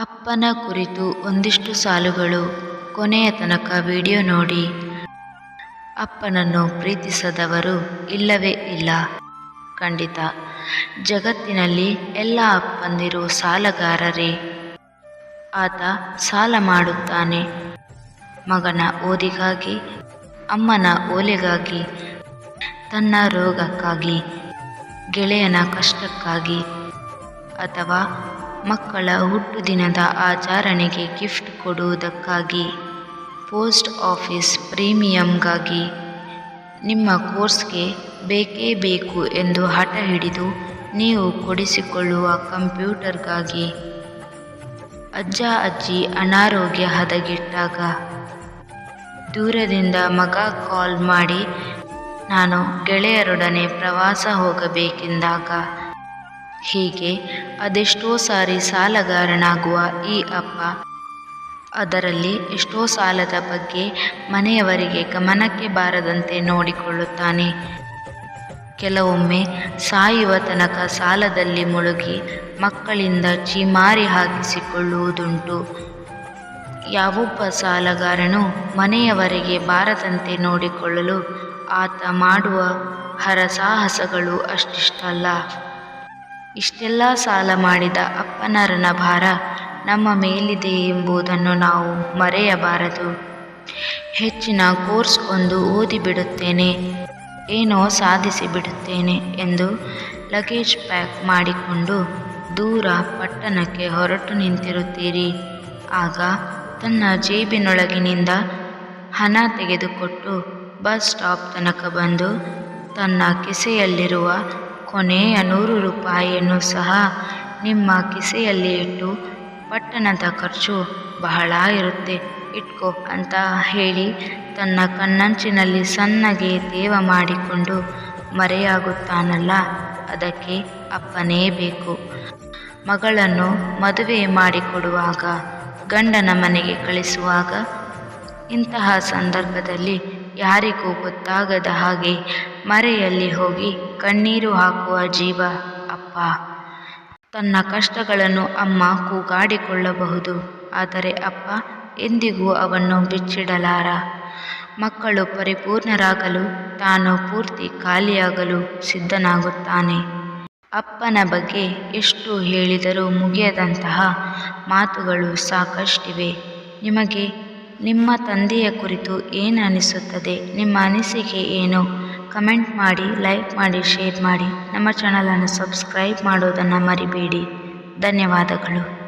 ಅಪ್ಪನ ಕುರಿತು ಒಂದಿಷ್ಟು ಸಾಲುಗಳು. ಕೊನೆಯ ತನಕ ವಿಡಿಯೋ ನೋಡಿ. ಅಪ್ಪನನ್ನು ಪ್ರೀತಿಸದವರು ಇಲ್ಲವೇ ಇಲ್ಲ. ಖಂಡಿತ. ಜಗತ್ತಿನಲ್ಲಿ ಎಲ್ಲ ಅಪ್ಪಂದಿರು ಸಾಲಗಾರರೇ. ಆತ ಸಾಲ ಮಾಡುತ್ತಾನೆ. ಮಗನ ಓದಿಗಾಗಿ, ಅಮ್ಮನ ಓಲೆಗಾಗಿ, ತನ್ನ ರೋಗಕ್ಕಾಗಿ, ಗೆಳೆಯನ ಕಷ್ಟಕ್ಕಾಗಿ, ಅಥವಾ ಮಕ್ಕಳ ಹುಟ್ಟುದಿನದ ಆಚರಣೆಗೆ ಗಿಫ್ಟ್ ಕೊಡುವುದಕ್ಕಾಗಿ ಪೋಸ್ಟ್ ಆಫೀಸ್ ಪ್ರೀಮಿಯಂಗಾಗಿ ನಿಮ್ಮ ಕೋರ್ಸ್ಗೆ ಬೇಕೇ ಬೇಕು ಎಂದು ಹಠ ಹಿಡಿದು ನೀವು ಕೊಡಿಸಿಕೊಳ್ಳುವ ಕಂಪ್ಯೂಟರ್ಗಾಗಿ ಅಜ್ಜ ಅಜ್ಜಿ ಅನಾರೋಗ್ಯ ಹದಗೆಟ್ಟಾಗ ದೂರದಿಂದ ಮಗ ಕಾಲ್ ಮಾಡಿ, ನಾನು ಗೆಳೆಯರೊಡನೆ ಪ್ರವಾಸ ಹೋಗಬೇಕೆಂದಾಗ ಹೀಗೆ ಅದೆಷ್ಟೋ ಸಾರಿ ಸಾಲಗಾರನಾಗುವ ಈ ಅಪ್ಪ, ಅದರಲ್ಲಿ ಎಷ್ಟೋ ಸಾಲದ ಬಗ್ಗೆ ಮನೆಯವರಿಗೆ ಗಮನಕ್ಕೆ ಬಾರದಂತೆ ನೋಡಿಕೊಳ್ಳುತ್ತಾನೆ. ಕೆಲವೊಮ್ಮೆ ಸಾಯುವ ತನಕ ಸಾಲದಲ್ಲಿ ಮುಳುಗಿ ಮಕ್ಕಳಿಂದ ಚೀಮಾರಿ ಹಾಕಿಸಿಕೊಳ್ಳುವುದುಂಟು. ಯಾವೊಬ್ಬ ಸಾಲಗಾರನು ಮನೆಯವರಿಗೆ ಬಾರದಂತೆ ನೋಡಿಕೊಳ್ಳಲು ಆತ ಮಾಡುವ ಹರಸಾಹಸಗಳು ಅಷ್ಟಿಷ್ಟಲ್ಲ. ಇಷ್ಟೆಲ್ಲ ಸಾಲ ಮಾಡಿದ ಅಪ್ಪನ ಋಣಭಾರ ನಮ್ಮ ಮೇಲಿದೆ ಎಂಬುದನ್ನು ನಾವು ಮರೆಯಬಾರದು. ಹೆಚ್ಚಿನ ಕೋರ್ಸ್ ಒಂದು ಓದಿಬಿಡುತ್ತೇನೆ, ಏನೋ ಸಾಧಿಸಿಬಿಡುತ್ತೇನೆ ಎಂದು ಲಗೇಜ್ ಪ್ಯಾಕ್ ಮಾಡಿಕೊಂಡು ದೂರ ಪಟ್ಟಣಕ್ಕೆ ಹೊರಟು ನಿಂತಿರುತ್ತೀರಿ. ಆಗ ತನ್ನ ಜೇಬಿನೊಳಗಿನಿಂದ ಹಣ ತೆಗೆದುಕೊಟ್ಟು ಬಸ್ ಸ್ಟಾಪ್ ತನಕ ಬಂದು ತನ್ನ ಕಿಸೆಯಲ್ಲಿರುವ ಕೊನೆಯ ನೂರು ರೂಪಾಯಿಯನ್ನು ಸಹ ನಿಮ್ಮ ಕಿಸೆಯಲ್ಲಿ ಇಟ್ಟು ಪಟ್ಟಣದ ಖರ್ಚು ಬಹಳ ಇರುತ್ತೆ. ಇಟ್ಕೋ ಅಂತ ಹೇಳಿ ತನ್ನ ಕಣ್ಣಂಚಿನಲ್ಲಿ ಸಣ್ಣಗೆ ದೇವ ಮಾಡಿಕೊಂಡು ಮರೆಯಾಗುತ್ತಾನಲ್ಲ, ಅದಕ್ಕೆ ಅಪ್ಪನೇ ಬೇಕು. ಮಗಳನ್ನು ಮದುವೆ ಮಾಡಿಕೊಡುವಾಗ ಗಂಡನ ಮನೆಗೆ ಕಳಿಸುವಾಗ ಇಂತಹ ಸಂದರ್ಭದಲ್ಲಿ ಯಾರಿಗೂ ಗೊತ್ತಾಗದ ಹಾಗೆ ಮರೆಯಲ್ಲಿ ಹೋಗಿ ಕಣ್ಣೀರು ಹಾಕುವ ಜೀವ ಅಪ್ಪ. ತನ್ನ ಕಷ್ಟಗಳನ್ನು ಅಮ್ಮ ಕೂಗಾಡಿಕೊಳ್ಳಬಹುದು. ಆದರೆ ಅಪ್ಪ ಎಂದಿಗೂ ಅವನ್ನು ಬಿಚ್ಚಿಡಲಾರ. ಮಕ್ಕಳು ಪರಿಪೂರ್ಣರಾಗಲು, ತಾನು ಪೂರ್ತಿ ಖಾಲಿಯಾಗಲು ಸಿದ್ಧನಾಗುತ್ತಾನೆ. ಅಪ್ಪನ ಬಗ್ಗೆ ಎಷ್ಟು ಹೇಳಿದರೂ ಮುಗಿಯದಂತಹ ಮಾತುಗಳು ಸಾಕಷ್ಟಿವೆ. ನಿಮಗೆ ನಿಮ್ಮ ತಂದೆಯ ಕುರಿತು ಏನು ಅನಿಸುತ್ತದೆ? ನಿಮ್ಮ ಅನಿಸಿಕೆ ಏನು? ಕಮೆಂಟ್ ಮಾಡಿ, ಲೈಕ್ ಮಾಡಿ, ಶೇರ್ ಮಾಡಿ. ನಮ್ಮ ಚಾನಲನ್ನು ಸಬ್ಸ್ಕ್ರೈಬ್ ಮಾಡೋದನ್ನು ಮರಿಬೇಡಿ. ಧನ್ಯವಾದಗಳು.